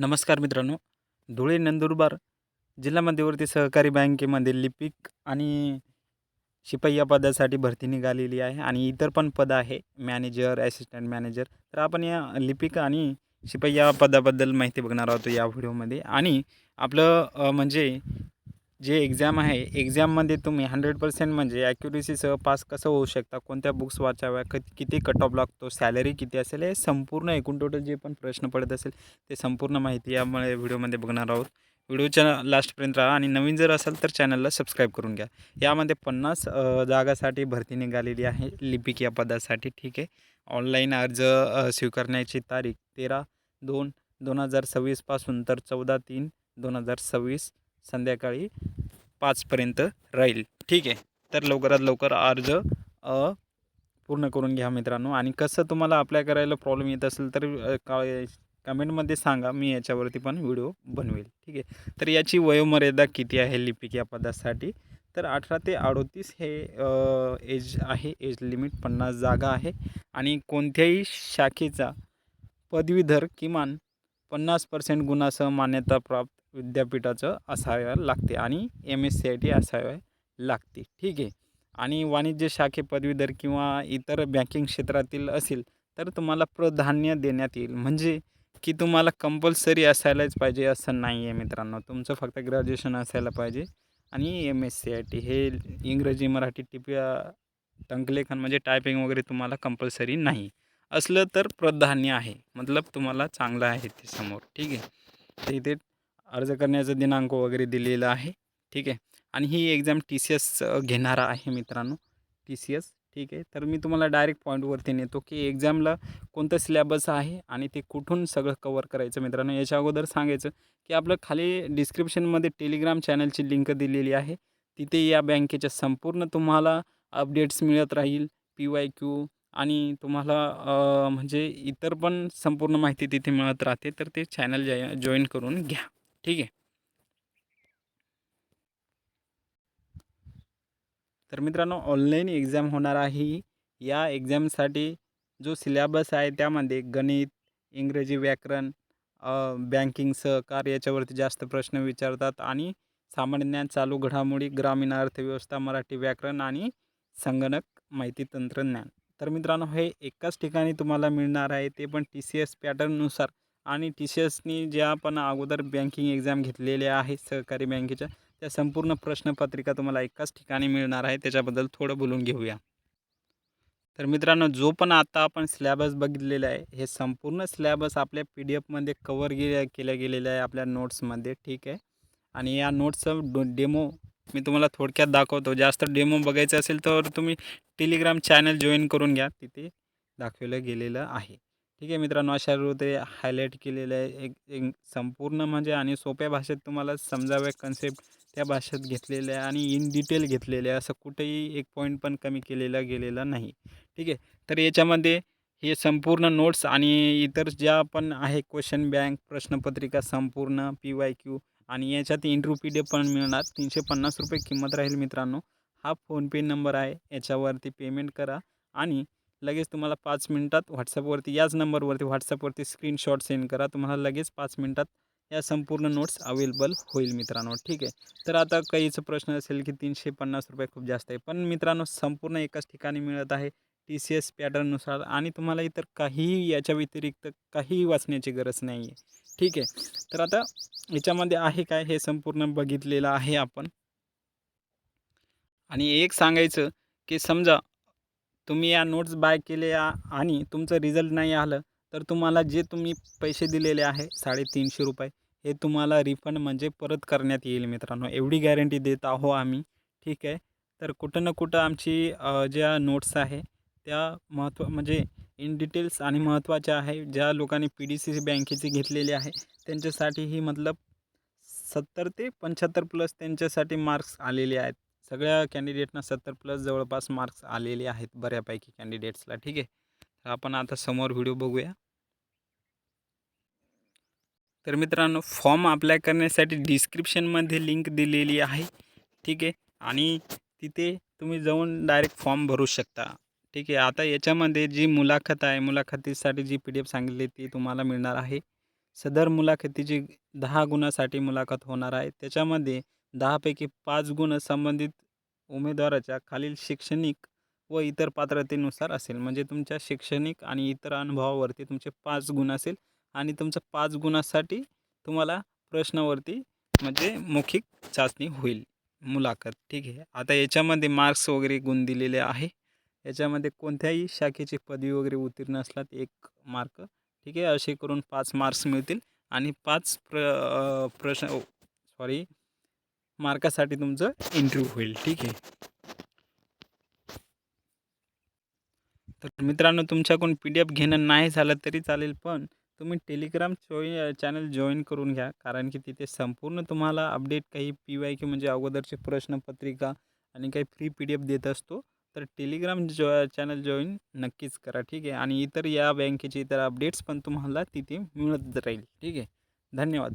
नमस्कार मित्रांनो. धुळे नंदुरबार जिल्हा मध्यवर्ती सहकारी बँकेमध्ये लिपिक आणि शिपाई या पदासाठी भरती निघालेली आहे आणि इतर पण पदं आहे मॅनेजर ॲसिस्टंट मॅनेजर. तर आपण या लिपिक आणि शिपाई या पदाबद्दल माहिती बघणार आहोत या व्हिडिओमध्ये. आणि आपलं म्हणजे जे एक्झाम आहे एक्झाममध्ये तुम्ही हंड्रेड पर्सेंट म्हणजे ॲक्युरेसीसह पास कसं होऊ शकता? कोणत्या बुक्स वाचाव्या? क किती कट ऑफ लागतो? सॅलरी किती असेल? हे संपूर्ण एकूण टोटल जे पण प्रश्न पडत असेल ते संपूर्ण माहिती यामुळे व्हिडिओमध्ये बघणार आहोत. व्हिडिओच्या लास्टपर्यंत राहा आणि नवीन जर असेल तर चॅनलला सबस्क्राईब करून घ्या. यामध्ये पन्नास जागासाठी भरती निघालेली आहे लिपिक या पदासाठी ठीक आहे? ऑनलाईन अर्ज स्वीकारण्याची तारीख तेरा दोन दोन हजार सव्वीसपासून तर चौदा तीन दोन हजार सव्वीस संध्याकाळी पाचपर्यंत राहील. ठीक आहे. तर लवकरात लवकर अर्ज पूर्ण करून घ्या मित्रांनो. आणि कसं तुम्हाला अप्लाय करायला प्रॉब्लेम येत असेल तर का कमेंटमध्ये सांगा. मी याच्यावरती पण व्हिडिओ बनवेल. ठीक आहे. तर याची वयोमर्यादा किती आहे लिपिक या पदासाठी? तर अठरा ते अडोतीस हे एज आहे. एज लिमिट पन्नास जागा आहे. आणि कोणत्याही शाखेचा पदवीधर किमान पन्नास पर्सेंट गुणासह मान्यताप्राप्त विद्यापीठाचं असाव्या लागते आणि M S C I T असाव्या लागते. ठीक आहे. आणि वाणिज्य शाखे पदवीधर किंवा इतर बँकिंग क्षेत्रातील असेल तर तुम्हाला प्राधान्य देण्यात येईल. म्हणजे की तुम्हाला कंपल्सरी असायलाच पाहिजे असं नाही आहे मित्रांनो. तुमचं फक्त ग्रॅज्युएशन असायला पाहिजे आणि M S C I T हे इंग्रजी मराठी टिपिया टंकलेखन म्हणजे टायपिंग वगैरे तुम्हाला कंपल्सरी नाही. असलं तर प्राधान्य आहे. मतलब तुम्हाला चांगलं आहे ते समोर. ठीक आहे. ते इथे अर्ज करण्याचा दिनांक वगैरे दिलेला आहे. ठीक आहे? आणि ही एक्झाम टी सी एस घेणारा आहे मित्रांनो. टी सी एस ठीक आहे? तर मी तुम्हाला डायरेक्ट पॉईंटवरती नेतो की एक्झामला कोणतं सिलेबस आहे आणि ते कुठून सगळं कवर करायचं मित्रांनो? याच्या अगोदर सांगायचं की आपलं खाली डिस्क्रिप्शनमध्ये टेलिग्राम चॅनलची लिंक दिलेली आहे. तिथे या बँकेच्या संपूर्ण तुम्हाला अपडेट्स मिळत राहील. पी वाय क्यू आणि तुम्हाला म्हणजे इतर पण संपूर्ण माहिती तिथे मिळत राहते. तर ते चॅनल जॉईन करून घ्या. ठीक आहे. तर मित्रांनो ऑनलाईन एक्झाम होणार आहे. या एक्झामसाठी जो सिलेबस आहे त्यामध्ये गणित इंग्रजी व्याकरण बँकिंग सहकार याच्यावरती जास्त प्रश्न विचारतात आणि सामान्य ज्ञान चालू घडामोडी ग्रामीण अर्थव्यवस्था मराठी व्याकरण आणि संगणक माहिती तंत्रज्ञान. तर मित्रांनो हे एकाच ठिकाणी तुम्हाला मिळणार आहे. ते पण टी सी एस पॅटर्ननुसार आणि टी सी एसनी ज्या पण अगोदर बँकिंग एक्झाम घेतलेल्या आहेत सहकारी बँकेच्या त्या संपूर्ण प्रश्नपत्रिका तुम्हाला एकाच ठिकाणी मिळणार आहे. त्याच्याबद्दल थोडं बोलून घेऊया. तर मित्रांनो जो पण आता आपण स्लॅबस बघितलेला आहे हे संपूर्ण स्लॅबस आपल्या पी डी एफमध्ये कवर गे केल्या गेलेलं आहे आपल्या नोट्समध्ये ठीक आहे? आणि या नोट्सचं डो डेमो मी तुम्हाला थोडक्यात दाखवतो. जास्त डेमो बघायचं असेल तर तुम्ही टेलिग्राम चॅनल जॉईन करून घ्या. तिथे दाखवलं गेलेलं आहे. ठीक आहे मित्रांनो अशा ते हायलाईट केलेलं आहे. एक एक संपूर्ण म्हणजे आणि सोप्या भाषेत तुम्हाला समजाव्या कन्सेप्ट त्या भाषेत घेतलेलं आहे आणि इन डिटेल घेतलेले आहे. असं कुठेही एक पॉईंट पण कमी केलेला गेलेला नाही. ठीक आहे? तर याच्यामध्ये हे संपूर्ण नोट्स आणि इतर ज्या पण आहे क्वेश्चन बँक प्रश्नपत्रिका संपूर्ण पी वाय क्यू आणि याच्यात इंट्रू पी डी पण मिळणार. तीनशे पन्नास रुपये किंमत राहील मित्रांनो. हा फोनपे नंबर आहे. याच्यावरती पेमेंट करा आणि लगेच तुम्हाला पाच मिनटात व्हॉट्सअपवरती याच नंबरवरती व्हॉट्सअपवरती स्क्रीनशॉट सेंड करा. तुम्हाला लगेच पाच मिनटात या संपूर्ण नोट्स अवेलेबल होईल मित्रांनो. ठीक आहे? तर आता काहीच प्रश्न असेल की तीनशे पन्नास रुपये खूप जास्त आहे. पण मित्रांनो संपूर्ण एकाच ठिकाणी मिळत आहे टी सी एस पॅटर्ननुसार आणि तुम्हाला इतर काहीही याच्या व्यतिरिक्त काहीही वाचण्याची गरज नाही आहे ठीक आहे? तर आता याच्यामध्ये आहे काय? हे संपूर्ण बघितलेलं आहे आपण. आणि एक सांगायचं की समजा तुम्ही या नोट्स बाय केले आ- आणि तुमचं रिझल्ट नाही आलं तर तुम्हाला जे तुम्ही पैसे दिलेले आहे साडेतीनशे रुपये हे तुम्हाला रिफंड म्हणजे परत करण्यात येईल मित्रांनो. एवढी गॅरंटी देत आहो आम्ही ठीक आहे? तर कुठं ना कुठं आमची ज्या नोट्स आहे त्या महत्त्व म्हणजे इन डिटेल्स आणि महत्त्वाच्या आहे ज्या लोकांनी पी डी सी सी बँकेची घेतलेली आहे त्यांच्यासाठी ही मतलब सत्तर ते पंच्याहत्तर प्लस त्यांच्यासाठी मार्क्स आलेले आहेत. सगळ्या कॅन्डिडेटना सत्तर प्लस जवळपास मार्क्स आलेले आहेत बऱ्यापैकी कॅन्डिडेट्सला ठीक आहे? तर आपण आता समोर व्हिडिओ बघूया. तर मित्रांनो फॉर्म अप्लाय करण्यासाठी डिस्क्रिप्शनमध्ये लिंक दिलेली आहे ठीक आहे? आणि तिथे तुम्ही जाऊन डायरेक्ट फॉर्म भरू शकता ठीक आहे? आता याच्यामध्ये जी मुलाखत आहे मुलाखतीसाठी जी पी डी एफ सांगितली ती तुम्हाला मिळणार आहे. सदर मुलाखतीची दहा गुणासाठी मुलाखत होणार आहे. त्याच्यामध्ये दहापैकी पाच गुण संबंधित उमेदवाराच्या खालील शैक्षणिक व इतर पात्रतेनुसार असेल. म्हणजे तुमच्या शैक्षणिक आणि इतर अनुभवावरती तुमचे पाच गुण असेल आणि तुमचं पाच गुणासाठी तुम्हाला प्रश्नावरती म्हणजे मौखिक चाचणी होईल. मुलाखत ठीक आहे. आता याच्यामध्ये मार्क्स वगैरे गुण दिलेले आहे. याच्यामध्ये कोणत्याही शाखेची पदवी वगैरे उत्तीर्ण असलात एक मार्क ठीक आहे. असे करून पाच मार्क्स मिळतील आणि पाच प्र प्रश्न सॉरी मार्कासाठी तुमचं इंटरव्ह्यू होईल ठीक आहे? तर मित्रांनो तुमच्याकडून पी डी एफ घेणं नाही झालं तरी चालेल पण तुम्ही टेलिग्राम चोई चॅनल जॉईन करून घ्या कारण की तिथे संपूर्ण तुम्हाला अपडेट काही पी वाय क्यू म्हणजे अगोदरची प्रश्नपत्रिका आणि काही फ्री पी डी एफ देत असतो तर टेलिग्राम जॉ चॅनल जॉईन नक्कीच करा ठीक आहे? आणि इतर या बँकेचे इतर अपडेट्स पण तुम्हाला तिथे मिळत राहील ठीक आहे? धन्यवाद.